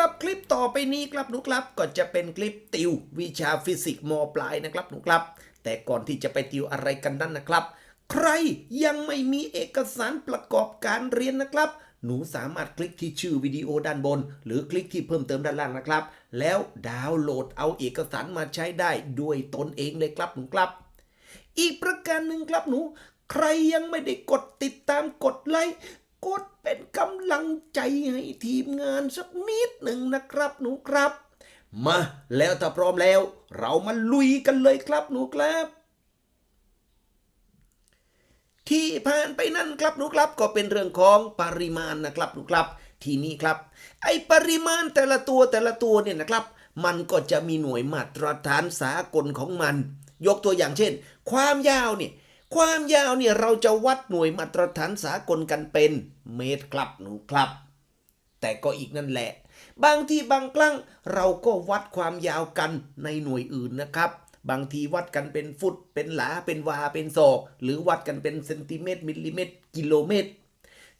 รับคลิปต่อไปนี้ครับหนูครับ ก็จะเป็นคลิปติววิชาฟิสิกส์มปลายนะครับหนูครับ แต่ก่อนที่จะไปติวอะไรกันนั้นนะครับ ใครยังไม่มีเอกสารประกอบการเรียนนะครับ หนูสามารถคลิกที่ชื่อวิดีโอด้านบน หรือคลิกที่เพิ่มเติมด้านล่างนะครับ แล้วดาวน์โหลดเอาเอกสารมาใช้ได้ด้วยตนเองเลยครับหนูครับ อีกประการหนึ่งครับหนูใครยังไม่ได้กดติดตามกดไลค์ กดเป็นกำลังใจให้ทีมงานสักนิดหนึ่งนะครับหนูครับ มาแล้วถ้าพร้อมแล้ว เรามาลุยกันเลยครับหนูครับ ที่ผ่านไปนั่นครับหนูครับ ก็เป็นเรื่องของปริมาณนะครับหนูครับ ทีนี้ครับ ไอปริมาณแต่ละตัวแต่ละตัวเนี่ยนะครับ มันก็จะมีหน่วยมาตรฐานสากลของมัน ยกตัวอย่างเช่น ความยาวเนี่ย ความยาวเนี่ยเราจะวัดหน่วยมาตรฐานสากลกันเป็นเมตรครับหนูครับ แต่ก็อีกนั่นแหละ บางที่บางครั้งเราก็วัดความยาวกันในหน่วยอื่นนะครับ บางทีวัดกันเป็นฟุต เป็นหลา เป็นวา เป็นศอก หรือวัดกันเป็นเซนติเมตร มิลลิเมตร กิโลเมตร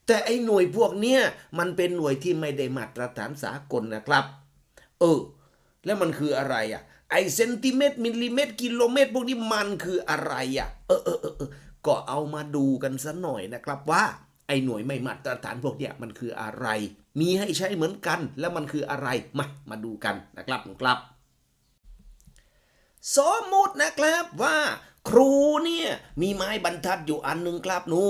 แต่ไอ้หน่วยพวกเนี้ยมันเป็นหน่วยที่ไม่ได้มาตรฐานสากลนะครับ เออ แล้วมันคืออะไรอะ ไอเซนติเมตร มิลลิเมตร กิโลเมตร พวกนี้มันคืออะไรอะ เออเออเออก็เอามาดูกันสัหน่อยนะครับว่าไอหน่วยไม่มาตรฐานพวกเนี้ยมันคืออะไร มีให้ใช้เหมือนกัน แล้วมันคืออะไร มา มาดูกันนะครับครับ สมมตินะครับว่าครูเนี่ยมีไม้บรรทัดอยู่อันหนึ่งครับหนู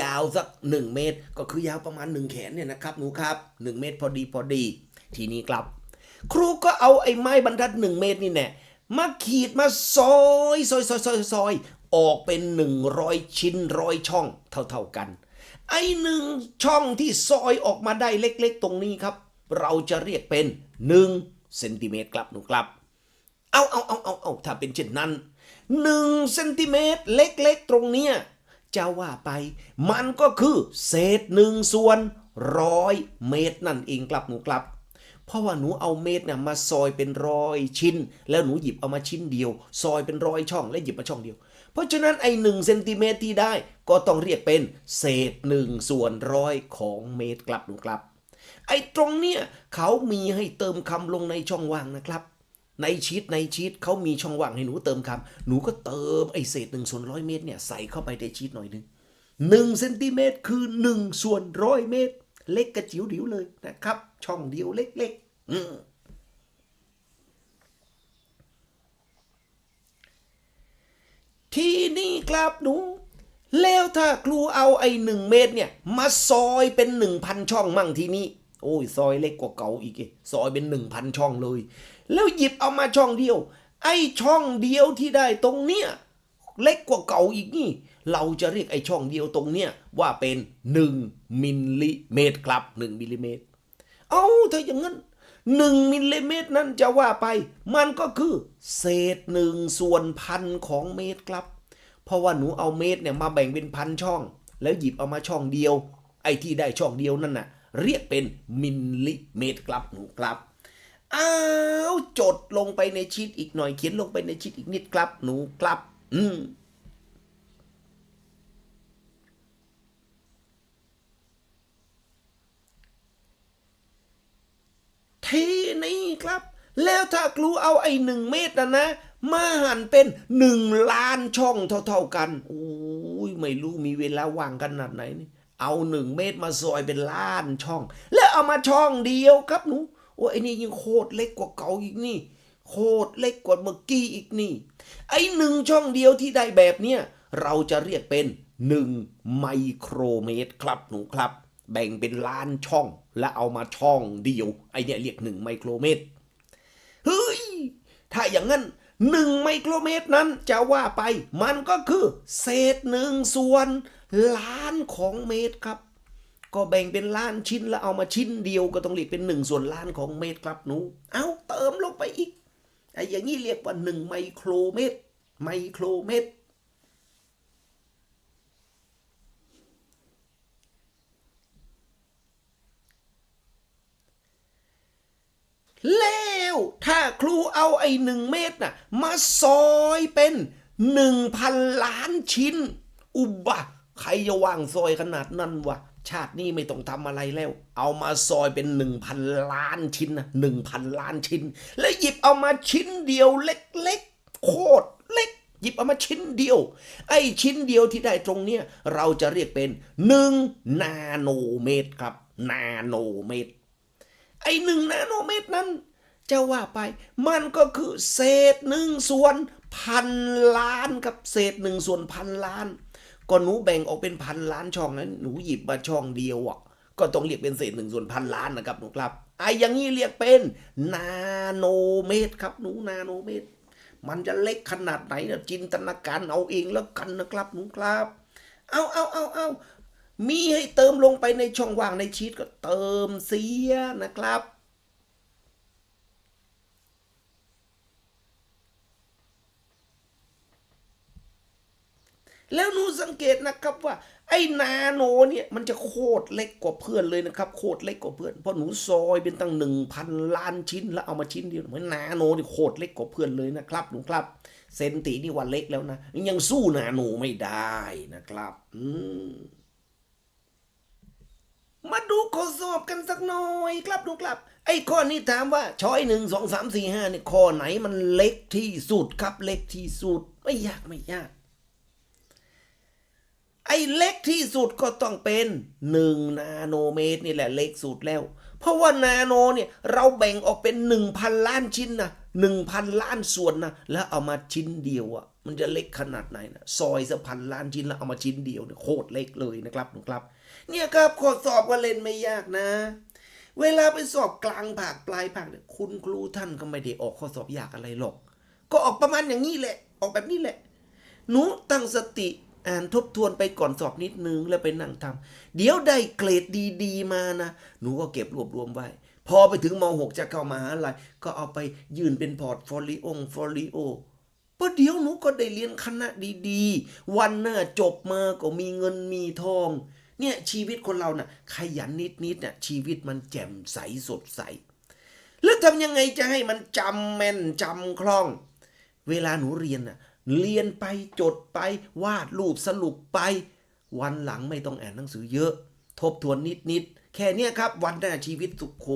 ยาวสัก 1 เมตร ก็คือยาวประมาณ 1 แขนเนี่ยนะครับหนูครับ 1 เมตรพอดีพอดี ทีนี้ครับ ครูก็เอาไอ้ไม้บรรทัด1เมตรนี่แน่มาขีดมาซอยซอยซอยซอยซอยออกเป็น100ชิ้นร้อยช่องเท่าๆกัน ไอ้หนึ่งช่องที่ซอยออกมาได้เล็กๆ ตรงนี้ครับ เราจะเรียกเป็น1เซนติเมตรครับหนูครับ เอาเอาเอาเอาเอาถ้าเป็นเช่นนั้นหนึ่งเซนติเมตรเล็กๆ ตรงเนี้ยจะว่าไป มันก็คือเศษหนึ่งส่วนร้อยเมตรนั่นเองครับหนูครับ เพราะว่าหนูเอาเมตรเนี่ยมาซอยเป็นร้อยชิ้น แล้วหนูหยิบเอามาชิ้นเดียว ซอยเป็นร้อยช่อง และหยิบมาช่องเดียว เพราะฉะนั้นไอ้หนึ่งเซนติเมตรที่ได้ก็ต้องเรียกเป็นเศษหนึ่งส่วนร้อยของเมตรครับหนูครับ ไอ้ตรงเนี้ยเขามีให้เติมคำลงในช่องว่างนะครับในชีตในชีตเขามีช่องว่างให้หนูเติมคำหนูก็เติมไอ้เศษหนึ่งส่วนร้อยเมตรเนี่ยใส่เข้าไปในชีตหน่อยหนึงหนึ่งเซนติเมตรคือหนึ่งส่วนร้อยเมตร เล็กกระจิ๋วดิ๋วเลยนะครับ ช่องเดียวเล็กๆอืที่นี้ครับหนู แล้วถ้าครูเอาไอ้หนึ่งเมตรเนี่ย มาซอยเป็นหนึ่งพันช่องมั่งทีนี้ โอ้ย ซอยเล็กกว่าเก่าอีกซอยเป็นหนึ่งพันช่องเลย แล้วหยิบเอามาช่องเดียว ไอ้ช่องเดียวที่ได้ตรงเนี้ย เล็กกว่าเก่าอีกนี่ เราจะเรียกไอ้ช่องเดียวตรงเนี้ยว่าเป็น 1 มิลลิเมตรครับ 1 มิลลิเมตร เอาถ้าอย่างนั้นหนึ่งมิลลิเมตรนั้นจะว่าไป มันก็คือเศษหนึ่งส่วนพันของเมตรครับ เพราะว่าหนูเอาเมตรเนี่ยมาแบ่งเป็นพันช่อง แล้วหยิบเอามาช่องเดียว ไอ้ที่ได้ช่องเดียวนั่นน่ะเรียกเป็นมิลลิเมตรครับหนูครับอ้าวจดลงไปในชีตอีกหน่อยเขียนลงไปในชีตอีกนิดครับ หนูครับ อืม ทีนี้ครับ แล้วถ้าครูเอาไอ้หนึ่งเมตรนะนะ มาหั่นเป็นหนึ่งล้านช่องเท่าๆกัน โอ้ยไม่รู้มีเวลาว่างขนาดไหนนี่เอาหนึ่งเมตรมาซอยเป็นล้านช่อง แล้วเอามาช่องเดียวครับหนูโอ้ไอ้นี่ยังโคตรเล็กกว่าเก่าอีกนี่ โคตรเล็กกว่าเมื่อกี้อีกนี่ ไอ้หนึ่งช่องเดียวที่ได้แบบเนี้ยเราจะเรียกเป็นหนึ่งไมโครเมตรครับหนูครับ แบ่งเป็นล้านช่อง และเอามาช่องเดียว ไอเนี่ยเรียกหนึ่งไมโครเมตร เฮ้ย ถ้าอย่างนั้นหนึ่งไมโครเมตรนั้นจะว่าไปมันก็คือเศษหนึ่งส่วนล้านของเมตรครับ ก็แบ่งเป็นล้านชิ้นแล้วเอามาชิ้นเดียวก็ต้องเรียกเป็นหนึ่งส่วนล้านของเมตรครับหนู เอาเติมลงไปอีกไอ้อย่างนี้เรียกว่าหนึ่งไมโครเมตร ไมโครเมตร แล้ว ถ้าครูเอาไอ้หนึ่งเมตรน่ะมาซอยเป็นหนึ่งพันล้านชิ้น อุบะใครจะว่างซอยขนาดนั้นวะชาตินี้ไม่ต้องทำอะไรแล้ว เอามาซอยเป็นหนึ่งพันล้านชิ้นนะหนึ่งพันล้านชิ้น แล้วหยิบเอามาชิ้นเดียวเล็กๆ โคตรเล็ก หยิบเอามาชิ้นเดียว ไอ้ชิ้นเดียวที่ได้ตรงเนี้ยเราจะเรียกเป็นหนึ่งนาโนเมตรครับ นาโนเมตร ไอ้หนึ่งนาโนเมตรนั้น จะว่าไปมันก็คือเศษหนึ่งส่วนพันล้านกับเศษหนึ่งส่วนพันล้านก็หนูแบ่งออกเป็นพันล้านช่องนั้นหนูหยิบมาช่องเดียวอะ ก็ต้องเรียกเป็นเศษหนึ่งส่วนพันล้านนะครับหนูครับไอ้อย่างนี้เรียกเป็นนาโนเมตรครับหนูนาโนเมตร มันจะเล็กขนาดไหนนะจินตนาการเอาเองแล้วกันนะครับหนูครับ เอาเอาเอาเอามีให้เติมลงไปในช่องว่างในชีตก็เติมเสียนะครับ แล้วหนูสังเกตนะครับว่า ไอ้นาโนเนี่ยมันจะโคตรเล็กกว่าเพื่อนเลยนะครับ โคตรเล็กกว่าเพื่อนเพราะหนูซอยเป็นตั้งหนึ่งพันล้านชิ้น แล้วเอามาชิ้นเดียวเหมือนนาโนนี่โคตรเล็กกว่าเพื่อนเลยนะครับหนูครับ เซนตินี่ว่าเล็กแล้วนะยังสู้นาโนไม่ได้นะครับ อืมมาดูข้อสอบกันสักหน่อยครับดูครับ ไอ้ข้อนี้ถามว่าช้อยหนึ่งสองสามสี่ห้าเนี่ยข้อไหนมันเล็กที่สุดครับเล็กที่สุด ไม่ยากไม่ยาก ไอ้เล็กที่สุดก็ต้องเป็นหนึ่งนาโนเมตรนี่แหละเล็กสุดแล้ว เพราะว่านาโนเนี่ยเราแบ่งออกเป็นหนึ่งพันล้านชิ้นนะหนึ่งพันล้านส่วนนะแล้วเอามาชิ้นเดียวอะ่ะมันจะเล็กขนาดไหนนะซอยสักพันล้านชิ้นแล้วเอามาชิ้นเดียวเนี่ยโคตรเล็กเลยนะครับหนูครับ เนี่ยครับข้อสอบก็เล่นไม่ยากนะ เวลาไปสอบกลางภาคปลายภาคเนี่ยคุณครูท่านก็ไม่ได้ออกข้อสอบยากอะไรหรอก ก็ออกประมาณอย่างนี้แหละ ออกแบบนี้แหละ หนูตั้งสติ อ่านทบทวนไปก่อนสอบนิดนึงแล้วไปนั่งทำเดี๋ยวได้เกรดดีๆมานะ หนูก็เก็บรวบรวมไว้ พอไปถึงม .6 จะเข้ามาหาลัยก็เอาไปยื่นเป็นพอร์ตโฟลิโอโฟลิโอประเดี๋ยวหนูก็ได้เรียนคณะดีๆ วันหน้าจบมาก็มีเงินมีทอง เนี่ยชีวิตคนเราน่ะขยันนิดๆน่ะชีวิตมันแจ่มใสสดใส แล้วทำยังไงจะให้มันจำแม่นจำคล่อง เวลาหนูเรียนน่ะ เรียนไปจดไปวาดรูปสรุปไป วันหลังไม่ต้องอ่านหนังสือเยอะ ทบทวนนิดๆแค่นี้ครับ วันหน้าชีวิตสุขโข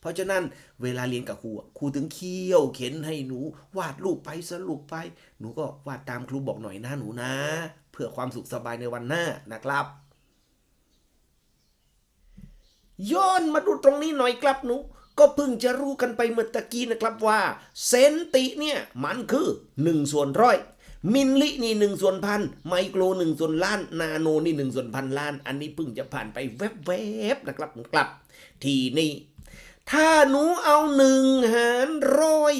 เพราะฉะนั้นเวลาเรียนกับครูครูถึงเคี่ยวเข็นให้หนู วาดรูปไปสรุปไป หนูก็วาดตามครูบอกหน่อยนะหนูนะ เพื่อความสุขสบายในวันหน้านะครับย้อนมาดูตรงนี้หน่อยครับหนู ก็เพิ่งจะรู้กันไปเมื่อตะกี้นะครับว่า เซนติเนี่ยมันคือ 1 ส่วนร้อยมิลลินี่หนึ่งส่วนพันไมโครหนึ่งส่วนล้าน นาโนนี่หนึ่งส่วนพันล้าน อันนี้เพิ่งจะผ่านไปแวบๆนะครับกลับ ทีนี้ถ้าหนูเอาหนึ่งหารร้อย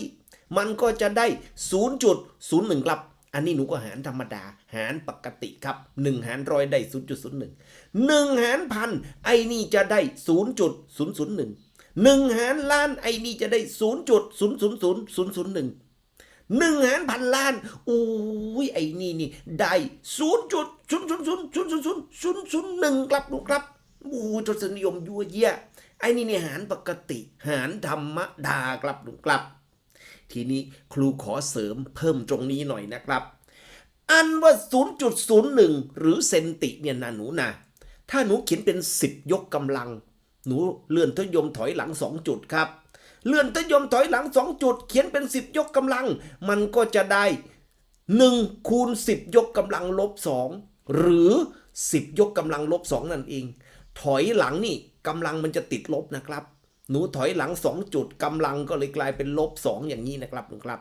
มันก็จะได้ 0.01ครับ อันนี้หนูก็หารธรรมดา หารปกติครับ 1 หารร้อยได้ 0.01 1 หารพันไอ้นี่จะได้ 0.001 1หารล้านไอ้นี่จะได้0.000001หนึ่งหนึ่งหารพันล้านอุ้ยไอ้นี่นี่ได้ศูนย์จุดศูนย์ศูนย์ศูนย์ศูนย์ศูนย์ศูนย์ศูนย์หนึ่งครับลูครับโอ้ทศนิยมยั่วเยี่ยไอ้นี่นี่หารปกติ หารธรรมดาครับลูครับ ทีนี้ครูขอเสริมเพิ่มตรงนี้หน่อยนะครับ อันว่า 0.01 หรือเซนติเนี่ยนะหนูนะถ้าหนูเขียนเป็น 10 ยกกำลัง หนูเลื่อนทยมถอยหลัง2จุดครับ เลื่อนทยมถอยหลัง2จุด เขียนเป็น10ยกกำลัง มันก็จะได้1คูณ10ยกกำลังลบ2หรือ10ยกกำลังลบ2นั่นเอง ถอยหลังนี่กำลังมันจะติดลบนะครับ หนูถอยหลัง2จุดกำลังก็เลยกลายเป็นลบ2อย่างนี้นะครับหนูครับ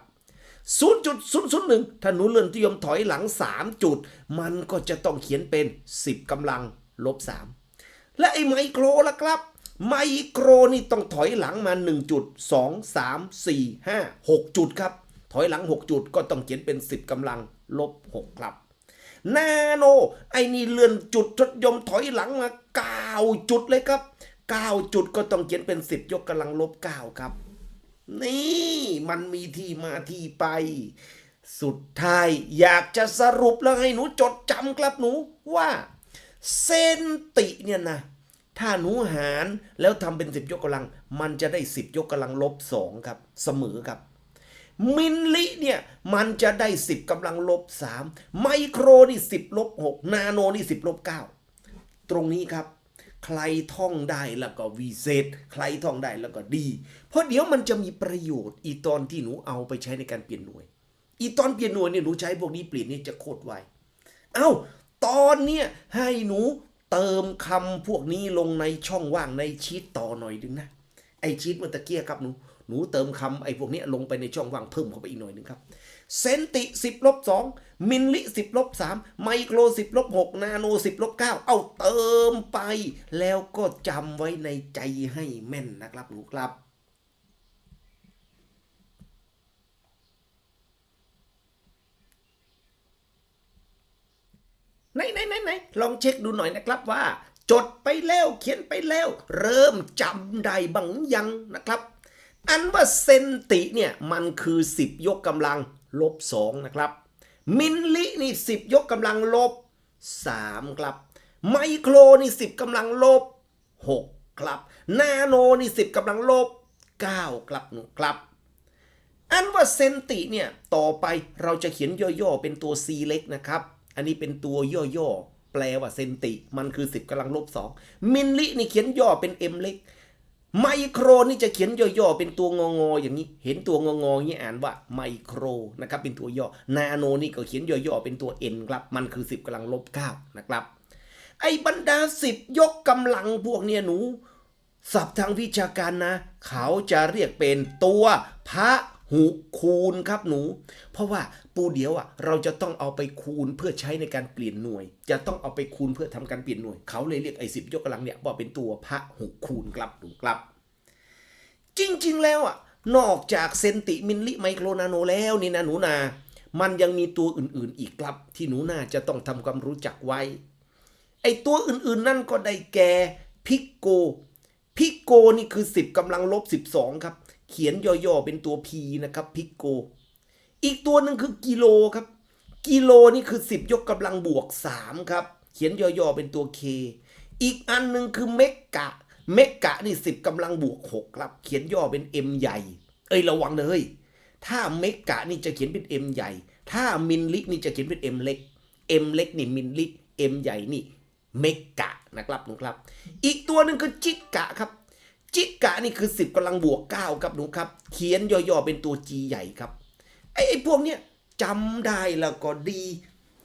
0.001ถ้าหนูเลื่อนทศนิยมถอยหลัง 3 จุด มันก็จะต้องเขียนเป็น 10กำลังลบ 3 และไอ้ไมโครล่ะครับ ไมโครนี่ต้องถอยหลังมา 1 จุด 2 3 4 5 6 จุดครับ ถอยหลัง 6 จุดก็ต้องเขียนเป็น 10กำลังลบ 6 ครับ นาโน ไอ้นี่เลื่อนจุดทศยมถอยหลังมา 9 จุดเลยครับ 9 จุดก็ต้องเขียนเป็น 10 ยกกำลังลบ 9 ครับ นี่มันมีที่มาที่ไป สุดท้ายอยากจะสรุปแล้วให้หนูจดจำครับหนูว่า เซนติเนี่ยนะ ถ้าหนูหารแล้วทำเป็น 10 ยกกำลัง มันจะได้ 10 ยกกำลังลบ2ครับ เสมอครับ มิลลิเนี่ย มันจะได้ 10กำลังลบ3ไมโครนี่ 10ลบ6นาโนนี่ 10ลบ9ตรงนี้ครับ ใครท่องได้แล้วก็วิเศษ ใครท่องได้แล้วก็ดี เพราะเดี๋ยวมันจะมีประโยชน์ อีตอนที่หนูเอาไปใช้ในการเปลี่ยนหน่วย อีตอนเปลี่ยนหน่วยเนี่ยหนูใช้พวกนี้เปลี่ยนนี่จะโคตรไวเอ้าตอนเนี้ยให้หนู เติมคำพวกนี้ลงในช่องว่างในชีตต่อหน่อยดึงนะ ไอชีตเมื่อตะเกียครับหนู หนูเติมคำไอพวกนี้ลงไปในช่องว่างเพิ่มเข้าไปอีกหน่อยหนึงครับ เซนติ 10ลบ2มิลลิ 10ลบ3ไมโคร 10ลบ6นาโน 10ลบ9เอาเติมไป แล้วก็จำไว้ในใจให้แม่นนะครับหนูครับ ไหนไหนไหนไหนลองเช็คดูหน่อยนะครับว่า จดไปแล้วเขียนไปแล้ว เริ่มจำได้บังยังนะครับ อันว่าเซนติเนี่ยมันคือ 10 ยกกำลังลบ2นะครับมิลลินี่ 10 ยกกำลังลบ 3 ครับ ไมโครนี่ 10กำลังลบ 6 ครับ นาโนนี่ 10กำลังลบ 9 ครับนูครับ อันว่าเซนติเนี่ย ต่อไปเราจะเขียนย่อๆ เป็นตัว C เล็กนะครับ อันนี้เป็นตัวย่อๆแปลว่าเซนติ มันคือ 10กำลังลบ2มิลลินี่เขียนย่อเป็น M เล็ก ไมโครนี่จะเขียนย่อๆเป็นตัวงองออย่างนี้ เห็นตัวงองออย่างนี้อ่านว่าไมโครนะครับเป็นตัวย่อ นาโนนี่ก็เขียนย่อๆเป็นตัว N ครับมันคือ 10กำลังลบ9นะครับไอ้บรรดา10ยกกำลังพวกเนี่ยหนู ศัพท์ทางวิชาการนะ เขาจะเรียกเป็นตัวพระ หุคูณครับหนู เพราะว่าปูเดียวอะเราจะต้องเอาไปคูณเพื่อใช้ในการเปลี่ยนหน่วย จะต้องเอาไปคูณเพื่อทำการเปลี่ยนหน่วย เขาเลยเรียกไอ้สิบยกกำลังเนี่ยว่าเป็นตัวพระหุคูณครับหนูครับ จริงๆแล้วอะนอกจากเซนติมิลลิไมโครนาโนแล้วนี่นะหนูนา มันยังมีตัวอื่นๆอีกครับ ที่หนูนาจะต้องทำความรู้จักไว้ ไอตัวอื่นๆนั่นก็ได้แก่พิกโกพิกโกนี่คือ 10กำลังลบ 12 ครับ เขียนย่อๆเป็นตัว P นะครับพิกโก อีกตัวหนึ่งคือกิโลครับ กิโลนี่คือ 10 ยกกำลังบวก 3 ครับ เขียนย่อๆเป็นตัว K อีกอันหนึ่งคือเมกะ เมกะนี่ 10กำลังบวก 6 ครับ เขียนย่อเป็น M ใหญ่ เอ้ยระวังเลย ถ้าเมกะนี่จะเขียนเป็น M ใหญ่ ถ้ามิลลินี่จะเขียนเป็น M เล็ก M เล็กนี่มิลลิ M ใหญ่นี่เมกะนะครับหนูครับ อีกตัวหนึ่งคือจิกกะครับ จิกะนี่คือ 10กำลังบวก 9 ครับหนูครับ เขียนย่อๆเป็นตัว G ใหญ่ครับ ไอ้ไอ้พวกเนี้ยจำได้แล้วก็ดี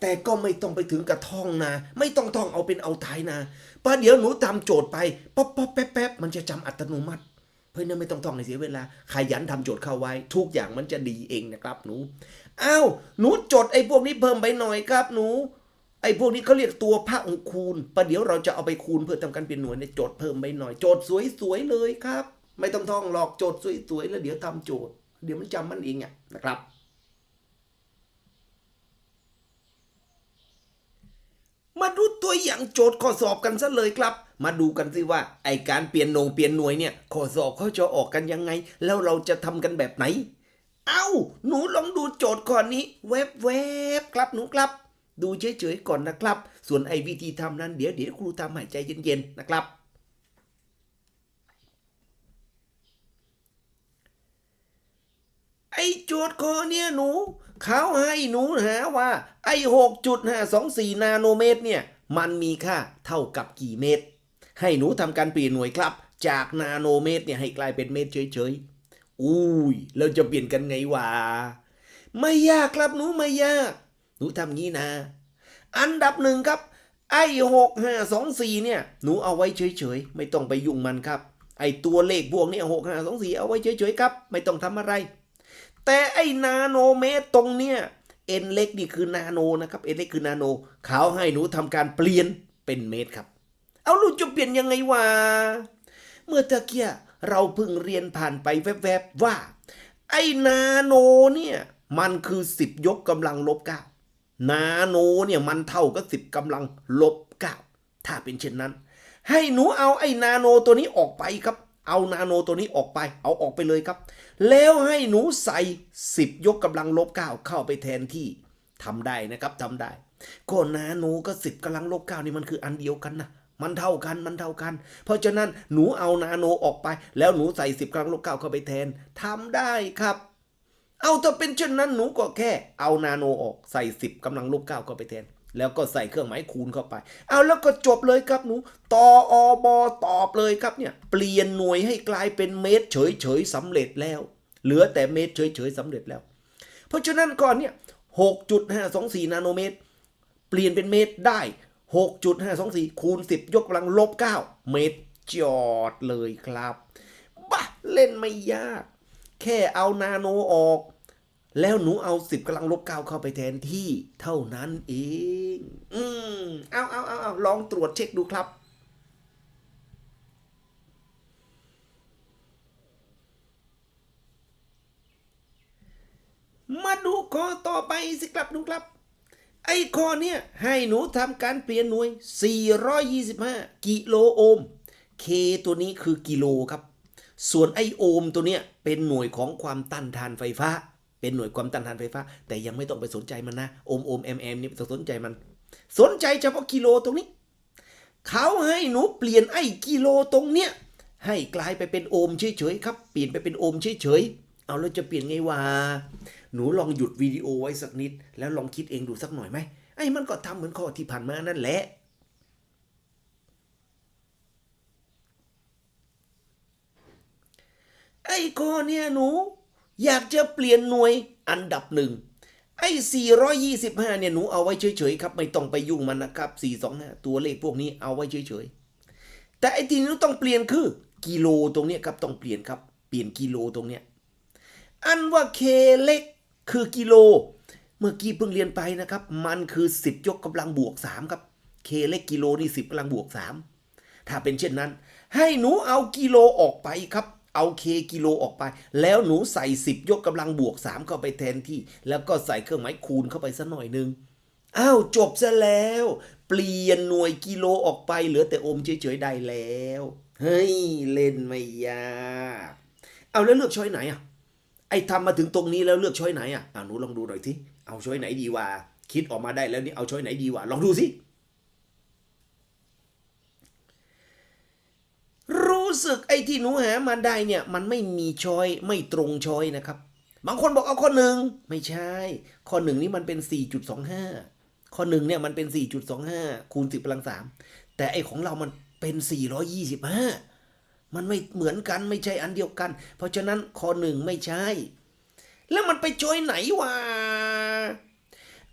แต่ก็ไม่ต้องไปถึงกระท่องนะ ไม่ต้องท่องเอาเป็นเอาตายนะประเดี๋ยวหนูทำโจทย์ไปป๊อปป๊อปแป๊บแป๊บมันจะจำอัตโนมัติ เพราะนั้นไม่ต้องท่องในเสียเวลา ขยันทำโจทย์เข้าไว้ ทุกอย่างมันจะดีเองนะครับหนู อ้าว หนูจดไอ้พวกนี้เพิ่มไปหน่อยครับหนู ไอ้พวกนี้เขาเรียกตัวพระองคูณประเดี๋ยวเราจะเอาไปคูณเพื่อทำการเปลี่ยนหน่วยในโจทย์เพิ่มไปหน่อยโจทย์สวยๆเลยครับ ไม่ต้องท่องหรอกโจทย์สวยๆแล้วเดี๋ยวทำโจทย์ เดี๋ยวมันจำมันเองอะนะครับ มาดูตัวอย่างโจทย์ข้อสอบกันซะเลยครับ มาดูกันสิว่าไอการเปลี่ยนหนงเปลี่ยนหน่วยเนี่ยข้อสอบเขาจะออกกันยังไง แล้วเราจะทำกันแบบไหน เอ้าหนูลองดูโจทย์ข้อนี้แวบๆครับหนูครับ ดูเฉยๆก่อนนะครับ ส่วนไอวิธีทำนั้นเดี๋ยวเดี๋ยวครูทำให้ใจเย็นๆนะครับ ไอโจทย์ข้อเนี่ยหนูเขาให้หนูหาว่า ไอหกจุดห้าสองสี่นาโนเมตรเนี่ย มันมีค่าเท่ากับกี่เมตร ให้หนูทำการเปลี่ยนหน่วยครับ จากนาโนเมตรเนี่ยให้กลายเป็นเมตรเฉยๆอุ้ยเราจะเปลี่ยนกันไงวะไม่ยากครับหนูไม่ยาก หนูทำงี้นะ อันดับหนึ่งครับ ไอ้หกห้าสองสี่เนี่ย หนูเอาไว้เฉยๆ ไม่ต้องไปยุ่งมันครับ ไอ้ตัวเลขพวกเนี้หกห้าสองสี่เอาไว้เฉยๆครับ ไม่ต้องทำอะไร แต่ไอ้นาโนเมตรตรงเนี้ยเอ็นเล็กนี่คือนาโนนะครับเอ็นเล็กคือนาโนเขาให้หนูทำการเปลี่ยนเป็นเมตรครับ เอาลูกจะเปลี่ยนยังไงวะ เมื่อตะเกียเราเพิ่งเรียนผ่านไปแวบๆว่า ไอ้นาโนเนี่ย มันคือ 10 ยกกำลังลบ9 นาโนเนี่ยมันเท่ากับ10กำลังลบ9ถ้าเป็นเช่นนั้น ให้หนูเอาไอ้นาโนตัวนี้ออกไปครับ เอานาโนตัวนี้ออกไป เอาออกไปเลยครับ แล้วให้หนูใส่10ยกกำลังลบ9เข้าไปแทนที่ทำได้นะครับทำได้ ก็นาโนก็10กำลังลบ9นี่มันคืออันเดียวกันนะมันเท่ากันมันเท่ากัน เพราะฉะนั้นหนูเอานาโนออกไป แล้วหนูใส่10กำลังลบ9เข้าไปแทนทำได้ครับ เอาถ้าเป็นเช่นนั้นหนูก็แค่เอานาโนออกใส่ 10กำลังลบ9เข้าไปแทน แล้วก็ใส่เครื่องหมายคูณเข้าไป เอาแล้วก็จบเลยครับหนูตออบอตอบเลยครับเนี่ย เปลี่ยนหน่วยให้กลายเป็นเมตรเฉยเฉยสำเร็จแล้ว เหลือแต่เมตรเฉยเฉยสำเร็จแล้ว เพราะฉะนั้นก่อนเนี่ย6.524 นาโนเมตร เปลี่ยนเป็นเมตรได้ 6.524 คูณ 10 ยกกำลังลบ 9 เมตรจอดเลยครับบ้าเล่นไม่ยาก แค่เอานาโนออก แล้วหนูเอา10กำลังลบ9เข้าไปแทนที่เท่านั้นเอง อืมเอาเอาเอาเอาลองตรวจเช็คดูครับมาดูข้อต่อไปสิครับหนูครับ ไอ้ข้อเนี่ยให้หนูทำการเปลี่ยนหน่วย 425 กิโลโอห์ม K ตัวนี้คือกิโลครับ ส่วนไอโอห์มตัวเนี้ยเป็นหน่วยของความต้านทานไฟฟ้า เป็นหน่วยความต้านทานไฟฟ้า แต่ยังไม่ต้องไปสนใจมันนะโอห์มโอห์มแอมแอมนี่ต้องสนใจมัน สนใจเฉพาะกิโลตรงนี้ เขาให้หนูเปลี่ยนไอ้กิโลตรงเนี้ยให้กลายไปเป็นโอห์มเฉยๆครับ เปลี่ยนไปเป็นโอห์มเฉยๆเอาแล้วจะเปลี่ยนไงวะหนูลองหยุดวิดีโอไว้สักนิด แล้วลองคิดเองดูสักหน่อยไหมไอ้มันก็ทำเหมือนข้อที่ผ่านมานั่นแหละ ไอ้ข้อเนี่ยหนู อยากจะเปลี่ยนหน่วยอันดับหนึ่งไอ้ 425 เนี่ย หนูเอาไว้เฉยๆครับ ไม่ต้องไปยุ่งมันนะครับ 425 ตัวเลขพวกนี้เอาไว้เฉยๆ แต่ไอ้ที่หนูต้องเปลี่ยนคือ กิโลตรงเนี้ยครับ ต้องเปลี่ยนครับ เปลี่ยนกิโลตรงเนี้ย อันว่าเคเล็กคือกิโล เมื่อกี้เพิ่งเรียนไปนะครับ มันคือ 10 ยกกำลังบวก 3 ครับ เคเล็กกิโลนี่ 10กำลังบวก 3 ถ้าเป็นเช่นนั้น ให้หนูเอากิโลออกไปครับ เอาเคกิโลออกไป แล้วหนูใส่ 10 ยกกำลังบวก 3 เข้าไปแทนที่ แล้วก็ใส่เครื่องหมายคูณเข้าไปสักหน่อยหนึงอ้าวจบซะแล้ว เปลี่ยนหน่วยกิโลออกไปเหลือแต่โอมเฉยๆได้แล้ว เฮ้ย เล่นไม่ยากเอาแล้วเลือกช้อยไหนอะไอ้ทำมาถึงตรงนี้แล้วเลือกช้อยไหนอะอ่าหนูลองดูหน่อยทีเอาช้อยไหนดีวะคิดออกมาได้แล้วนี่เอาช้อยไหนดีวะลองดูสิ รู้สึกไอ้ที่หนูหามาได้เนี่ย มันไม่มีช้อยไม่ตรงช้อยนะครับ บางคนบอกเอาข้อหนึ่งไม่ใช่ ข้อหนึ่งนี่มันเป็น 4.25 ข้อหนึ่งเนี่ยมันเป็น 4.25 คูณ 10พลัง 3 แต่ไอ้ของเรามันเป็น 425 มันไม่เหมือนกันไม่ใช่อันเดียวกัน เพราะฉะนั้นข้อหนึ่งไม่ใช่ แล้วมันไปช้อยไหนวะ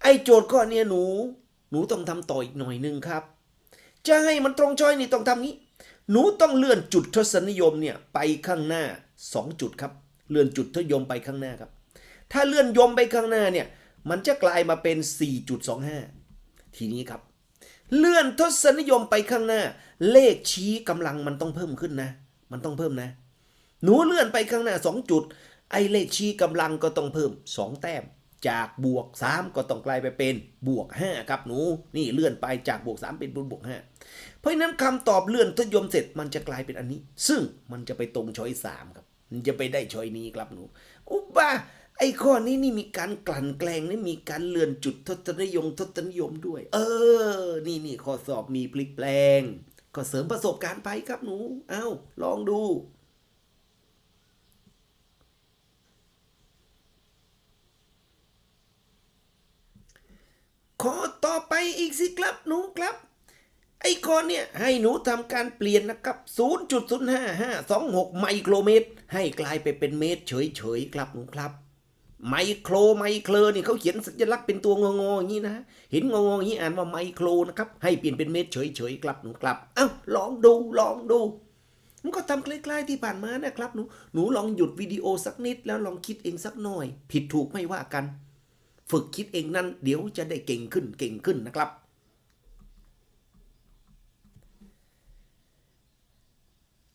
ไอ้โจทย์ข้อเนี้ยหนู หนูต้องทำต่ออีกหน่อยหนึงครับจะให้มันตรงช้อยนี่ต้องทำนี้ หนูต้องเลื่อนจุดทศนิยมเนี่ยไปข้างหน้า 2 จุดครับ เลื่อนจุดทศนิยมไปข้างหน้าครับ ถ้าเลื่อนยมไปข้างหน้าเนี่ยมันจะกลายมาเป็น 4.25 ทีนี้ครับ เลื่อนทศนิยมไปข้างหน้า เลขชี้กำลังมันต้องเพิ่มขึ้นนะ มันต้องเพิ่มนะ หนูเลื่อนไปข้างหน้า 2 จุด ไอ้เลขชี้กำลังก็ต้องเพิ่ม 2 แต้ม จากบวก 3 ก็ต้องกลายไปเป็นบวก 5 ครับหนู นี่เลื่อนไปจากบวก 3 เป็นบวก5 เพราะฉะนั้นคำตอบเลื่อนทศยมเสร็จมันจะกลายเป็นอันนี้ ซึ่งมันจะไปตรงช้อยสามครับ มันจะไปได้ช้อยนี้ครับหนูอุบ้าไอ้ข้อนี้นี่มีการกลั่นแกล้งนี่มีการเลื่อนจุดทศนิยมทศนิยมด้วย เออ นี่นี่ข้อสอบมีพลิกแปลง ก็เสริมประสบการณ์ไปครับหนู เอ้าลองดูขอต่อไปอีกสิครับหนูครับ ไอ้ข้อเนี่ยให้หนูทำการเปลี่ยนนะครับ 0.05526 ไมโครเมตร ให้กลายไปเป็นเมตรเฉยๆครับหนูครับ ไมโครไมโครนี่เขาเขียนสัญลักษณ์เป็นตัวงงๆอย่างนี้นะ เห็นงงๆอย่างนี้อ่านว่าไมโครนะครับ ให้เปลี่ยนเป็นเมตรเฉยๆครับหนูครับ เอ้าลองดูลองดูมันก็ทำคล้ายๆที่ผ่านมานะครับหนูหนูลองหยุดวิดีโอสักนิดแล้วลองคิดเองสักหน่อย ผิดถูกไม่ว่ากัน ฝึกคิดเองนั่นเดี๋ยวจะได้เก่งขึ้นเก่งขึ้นนะครับ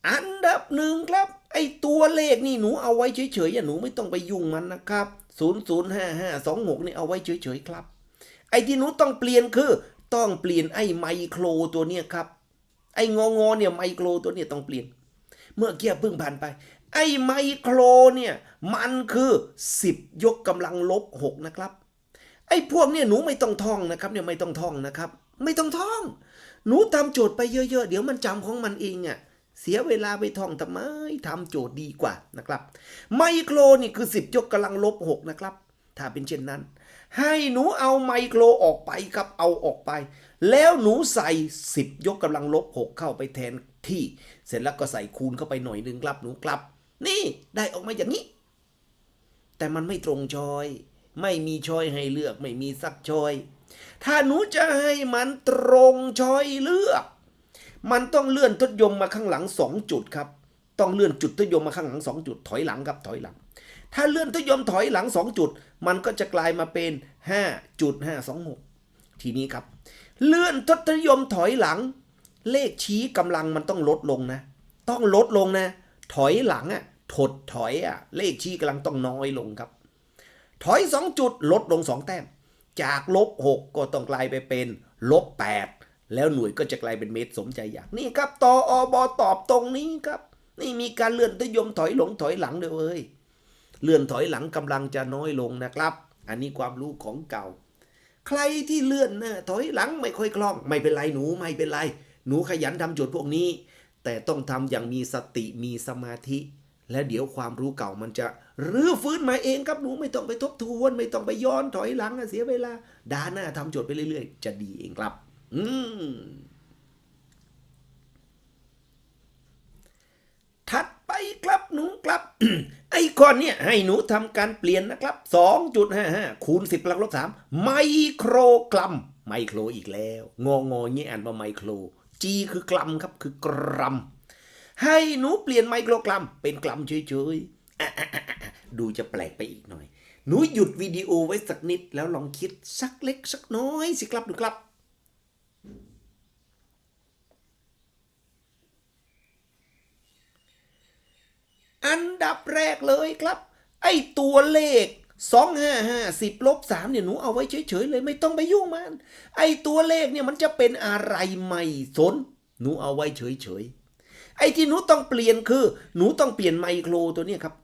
อันดับหนึ่งครับ ไอตัวเลขนี่หนูเอาไว้เฉยๆอย่าหนูไม่ต้องไปยุ่งมันนะครับ 005526 นี่เอาไว้เฉยๆครับ ไอที่หนูต้องเปลี่ยนคือ ต้องเปลี่ยนไอไมโครตัวเนี้ยครับ ไององอเนี่ยไมโครตัวเนี้ยต้องเปลี่ยน เมื่อกี้เพิ่งผ่านไป ไอไมโครเนี่ยมันคือ 10 ยกกำลังลบ 6 นะครับ ไอพวกเนี่ยหนูไม่ต้องท่องนะครับเนี่ยไม่ต้องท่องนะครับ ไม่ต้องท่อง หนูทำโจทย์ไปเยอะๆ เดี๋ยวมันจำของมันเองอะ่ะ เสียเวลาไปท่องทำไมทำโจทย์ดีกว่านะครับไมโครนี่คือ 10 ยกกำลังลบ 6 นะครับ ถ้าเป็นเช่นนั้น ให้หนูเอาไมโครออกไปครับเอาออกไป แล้วหนูใส่ 10 ยกกำลังลบ 6 เข้าไปแทนที่ เสร็จแล้วก็ใส่คูณเข้าไปหน่อยนึงครับหนูครับ นี่ได้ออกมาอย่างนี้ แต่มันไม่ตรงชอย ไม่มีชอยให้เลือกไม่มีสักชอย ถ้าหนูจะให้มันตรงชอยเลือก มันต้องเลื่อนทศยมมาข้างหลังสองจุดครับ ต้องเลื่อนจุดทศยมมาข้างหลังสองจุด ถอยหลังครับ ถอยหลัง ถ้าเลื่อนทศยมถอยหลังสองจุด มันก็จะกลายมาเป็นห้าจุดห้าสองหกทีนี้ครับ เลื่อนทศยมถอยหลัง เลขชี้กำลังมันต้องลดลงนะ ต้องลดลงนะ ถอยหลังอะ ถดถอยอะ เลขชี้กำลังต้องน้อยลงครับ ถอยสองจุดลดลงสองแต้ม จากลบหกก็ต้องกลายไปเป็นลบแปด แล้วหน่วยก็จะกลายเป็นเมตรสมใจอยากนี่ครับตออบอตอบตรงนี้ครับ นี่มีการเลื่อนทยมถอยหลงถอยหลังด้วยเว้ยเลื่อนถอยหลังกำลังจะน้อยลงนะครับ อันนี้ความรู้ของเก่า ใครที่เลื่อนน้าถอยหลังไม่ค่อยคล่อง ไม่เป็นไรหนูไม่เป็นไร หนูขยันทำโจทย์พวกนี้ แต่ต้องทำอย่างมีสติมีสมาธิ และเดี๋ยวความรู้เก่ามันจะรื้อฟื้นมาเองครับหนูไม่ต้องไปทบทวน ไม่ต้องไปย้อนถอยหลังเสียเวลาด้านหน้าทำโจทย์ไปเรื่อย ๆ จะดีเองครับ อืม ถัดไปครับหนูครับ ไอ้ก้อนเนี่ยให้หนูทำการเปลี่ยนนะครับ 2.55 คูณ 10กำลังลบ3ไมโครกรัม ไมโครอีกแล้ว งองอเงี้ยอ่านว่าไมโคร G คือกรัมครับคือกรัม ให้หนูเปลี่ยนไมโครกรัม เป็นกรัมเฉยๆอะๆๆๆดูจะแปลกไปอีกหน่อย หนูหยุดวิดีโอไว้สักนิดแล้วลองคิดสักเล็กสักน้อยสิครับหนูครับ อันดับแรกเลยครับ ไอ้ตัวเลข2 5 5 10ลบ3เนี่ยหนูเอาไว้เฉยๆเลยไม่ต้องไปยุ่งมัน ไอ้ตัวเลขเนี่ยมันจะเป็นอะไรไม่สน หนูเอาไว้เฉยๆไอ้ที่หนูต้องเปลี่ยนคือ หนูต้องเปลี่ยนไมโครตัวเนี้ยครับ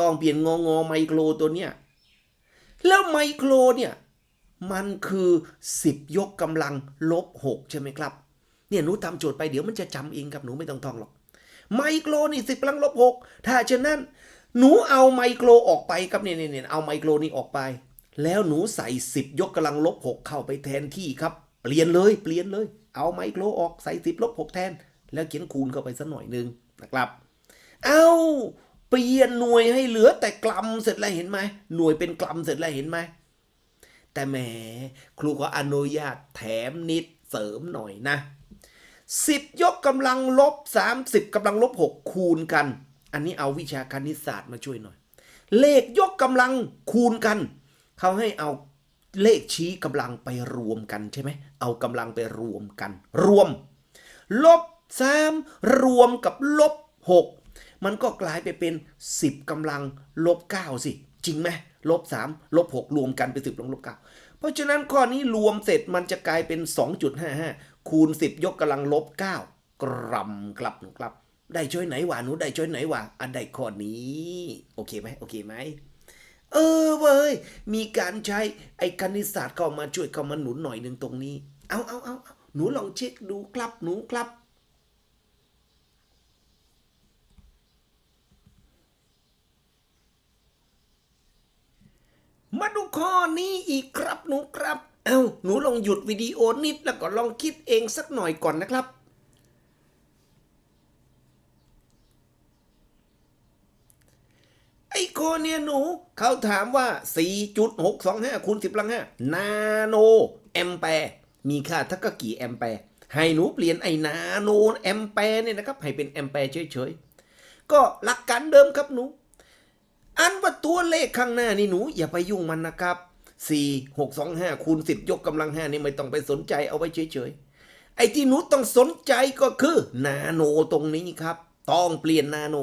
ต้องเปลี่ยนงองอไมโครตัวเนี้ยแล้วไมโครเนี่ยมันคือ 10 ยกกำลังลบ 6 ใช่ไหมครับ เนี่ยหนูทำโจทย์ไปเดี๋ยวมันจะจำเองครับหนูไม่ต้องท่องหรอก ไมโครนี่สิบกำลังลบหกถ้าเช่นนั้น หนูเอาไมโครออกไปครับเนี่ยเนี่ยเอาไมโครนี่ออกไป แล้วหนูใส่สิบยกกำลังลบหกเข้าไปแทนที่ครับ เปลี่ยนเลยเปลี่ยนเลย เอาไมโครออกใส่สิบลบหกแทน แล้วเขียนคูณเข้าไปสักหน่อยหนึ่งนะครับ เอาเปลี่ยนหน่วยให้เหลือแต่กลัมเสร็จแล้วเห็นไหมหน่วยเป็นกลัมเสร็จแล้วเห็นไหมแต่แหมครูก็อนุญาตแถมนิดเสริมหน่อยนะ สิบยกกำลังลบสามสิบกำลังลบหกคูณกัน อันนี้เอาวิชาคณิตศาสตร์มาช่วยหน่อย เลขยกกำลังคูณกัน เขาให้เอาเลขชี้กำลังไปรวมกันใช่ไหม เอากำลังไปรวมกัน รวม ลบสามรวมกับลบหกมันก็กลายไปเป็นสิบกำลังลบเก้าสิ จริงไหมลบสามลบหกรวมกันเป็นสิบลบลบเก้าเพราะฉะนั้นข้อนี้รวมเสร็จมันจะกลายเป็น 2.55 คูณ 10 ยกกำลังลบ 9 กรัมครับหนูครับ ได้ช่วยไหนวะหนูได้ช่วยไหนวะอันใดข้อนี้ โอเคไหมโอเคไหมเออเว้ยมีการใช้ไอ้คณิตศาสตร์เข้ามาช่วยเข้ามาหนุนหน่อยหนึ่งตรงนี้ เอาเอาเอาเอาหนูลองเช็คดูครับหนูครับมาดูข้อนี้อีกครับหนูครับ เอาหนูลองหยุดวิดีโอนิดแล้วก็ลองคิดเองสักหน่อยก่อนนะครับ ไอ้ข้อเนี่ยหนูเขาถามว่า 4.625คูณ10ลัง5นาโนแอมแปร์มีค่าทักกะกี่แอมแปร์ให้หนูเปลี่ยนไอ้นาโนแอมแปร์เนี่ยนะครับ ให้เป็นแอมแปร์เฉยๆ ก็หลักการเดิมครับหนู อันว่าตัวเลขข้างหน้านี่หนูอย่าไปยุ่งมันนะครับ 4 6 2 5 คูณ 10 ยกกำลัง 5 นี่ไม่ต้องไปสนใจเอาไว้เฉยๆ ไอ้ที่หนูต้องสนใจก็คือนาโนตรงนี้ครับ ต้องเปลี่ยนนาโน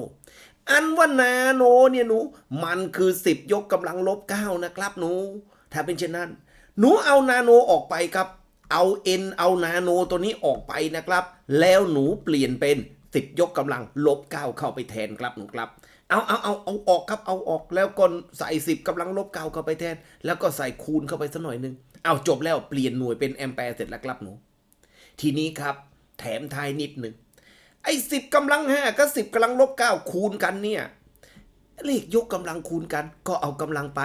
อันว่านาโนเนี่ยหนู มันคือ 10 ยกกำลังลบ 9 นะครับหนู ถ้าเป็นเช่นนั้น หนูเอานาโนออกไปครับ เอา n เอานาโนตัวนี้ออกไปนะครับ แล้วหนูเปลี่ยนเป็น 10 ยกกำลังลบ 9 เข้าไปแทนครับหนูครับ เอาเอาเอาเอาออกครับเอาออกแล้วก็ใส่สิบกำลังลบเก้าเข้าไปแทน แล้วก็ใส่คูณเข้าไปสักหน่อยหนึงเอาจบแล้วเปลี่ยนหน่วยเป็นแอมแปร์เสร็จแล้วครับหนู ทีนี้ครับ แถมท้ายนิดหนึ่งไอ้สิบกำลังห้ากับสิบกำลังลบเก้าคูณกันเนี่ยเลขยกกำลังคูณกัน ก็เอากำลังไป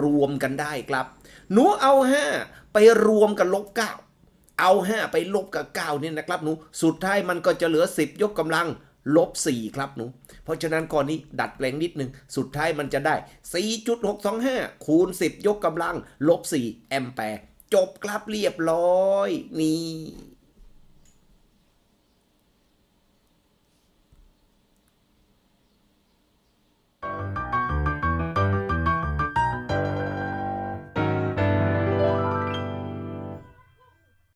รวมกันได้ครับ หนูเอา5ไปรวมกับลบ9เอา5ไปลบกับ9เนี่ยนะครับหนู สุดท้ายมันก็จะเหลือ10ยกกำลัง ลบ 4 ครับหนู เพราะฉะนั้นก่อนนี้ดัดแปลงนิดนึง สุดท้ายมันจะได้ 4.625 คูณ 10 ยกกำลัง ลบ 4 แอมแปร์ จบครับเรียบร้อย นี่